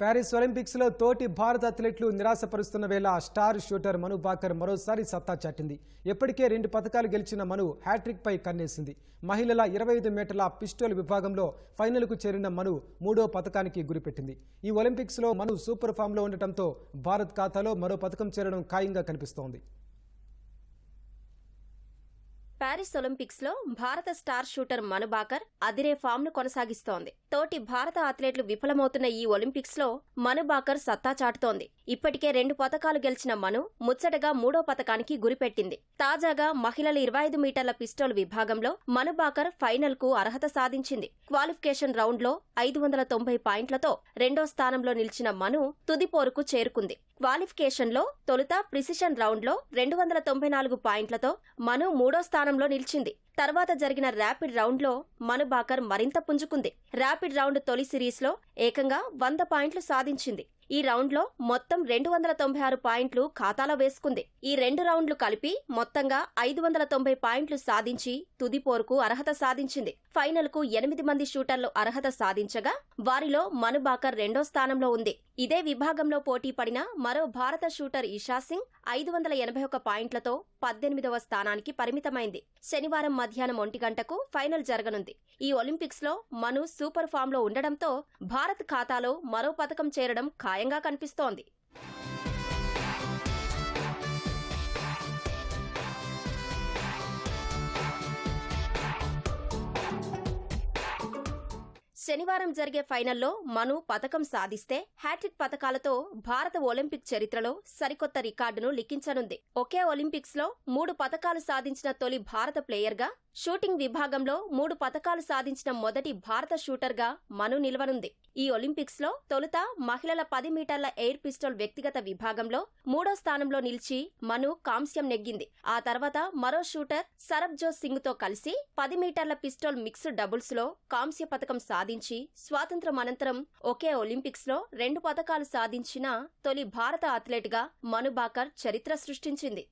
Paris ఒలింపిక్స్లో తోటి భారత అథ్లెట్లు నిరాశపరుస్తున్న వేళ స్టార్ షూటర్ మను బాకర్ మరోసారి సత్తా చాటింది. ఇప్పటికే రెండు పథకాలు గెలిచిన మను హ్యాట్రిక్ పై కన్నేసింది. మహిళల ఇరవై ఐదు మీటర్ల పిస్టోల్ విభాగంలో ఫైనల్కు చేరిన మను మూడో పథకానికి గురిపెట్టింది. ఈ ఒలింపిక్స్లో మను సూపర్ ఫామ్లో ఉండటంతో భారత్ ఖాతాలో మరో పథకం చేరడం ఖాయంగా కనిపిస్తోంది. ప్యారిస్ ఒలింపిక్స్లో భారత స్టార్ షూటర్ మనుబాకర్ అదిరే ఫామ్ను కొనసాగిస్తోంది. తోటి భారత అథ్లెట్లు విఫలమవుతున్న ఈ ఒలింపిక్స్లో మనుబాకర్ సత్తా చాటుతోంది. ఇప్పటికే రెండు పథకాలు గెలిచిన మను ముచ్చటగా మూడో పథకానికి గురిపెట్టింది. తాజాగా మహిళల ఇరవై ఐదు మీటర్ల పిస్టోల్ విభాగంలో మనుబాకర్ ఫైనల్కు అర్హత సాధించింది. క్వాలిఫికేషన్ రౌండ్లో ఐదు వందల తొంభై పాయింట్లతో రెండో స్థానంలో నిలిచిన మను తుదిపోరుకు చేరుకుంది. క్వాలిఫికేషన్లో తొలుత ప్రిసిషన్ రౌండ్లో రెండు వందల తొంభై నాలుగు పాయింట్లతో మను మూడో స్థానం స్థానంలో నిలిచింది. తర్వాత జరిగిన ర్యాపిడ్ రౌండ్లో మనుబాకర్ మను బాకర్ మరింత పుంజుకుంది. ర్యాపిడ్ రౌండ్ తొలి సిరీస్లో ఏకంగా వంద పాయింట్లు సాధించింది. ఈ రౌండ్లో మొత్తం రెండు వందల తొంభై ఆరు పాయింట్లు ఖాతాలో వేసుకుంది. ఈ రెండు రౌండ్లు కలిపి మొత్తంగా ఐదు వందల తొంభై పాయింట్లు సాధించి తుది పోరుకు అర్హత సాధించింది. ఫైనల్కు ఎనిమిది మంది షూటర్లు అర్హత సాధించగా వారిలో మను బాకర్ రెండో స్థానంలో ఉంది. ఇదే విభాగంలో పోటీ పడిన మరో భారత షూటర్ ఇషా సింగ్ ఐదు వందల ఎనభై ఒక పాయింట్లతో పద్దెనిమిదవ స్థానానికి పరిమితమైంది. శనివారం మధ్యాహ్నం ఒంటి గంటకు ఫైనల్ జరగనుంది. ఈ ఒలింపిక్స్లో మను సూపర్ ఫామ్లో ఉండడంతో భారత్ ఖాతాలో మరో పథకం చేరడం ఖాయంగా కనిపిస్తోంది. శనివారం జరిగే ఫైనల్లో మను పథకం సాధిస్తే హ్యాట్రిక్ పథకాలతో భారత ఒలింపిక్ చరిత్రలో సరికొత్త రికార్డును లిఖించనుంది. ఒకే ఒలింపిక్స్లో మూడు పథకాలు సాధించిన తొలి భారత ప్లేయర్గా షూటింగ్ విభాగంలో మూడు పథకాలు సాధించిన మొదటి భారత షూటర్గా మను నిలవనుంది. ఈ ఒలింపిక్స్లో తొలుత మహిళల పది మీటర్ల ఎయిర్ పిస్టల్ వ్యక్తిగత విభాగంలో మూడో స్థానంలో నిలిచి మను కాంస్యం నెగ్గింది. ఆ తర్వాత మరో షూటర్ సరబ్జోత్ సింగ్తో కలిసి పది మీటర్ల పిస్టల్ మిక్స్డ్ డబుల్స్లో కాంస్య పథకం సాధించి స్వాతంత్రం అనంతరం ఒకే ఒలింపిక్స్లో రెండు పథకాలు సాధించిన తొలి భారత అథ్లెట్గా మను బాకర్ చరిత్ర సృష్టించింది.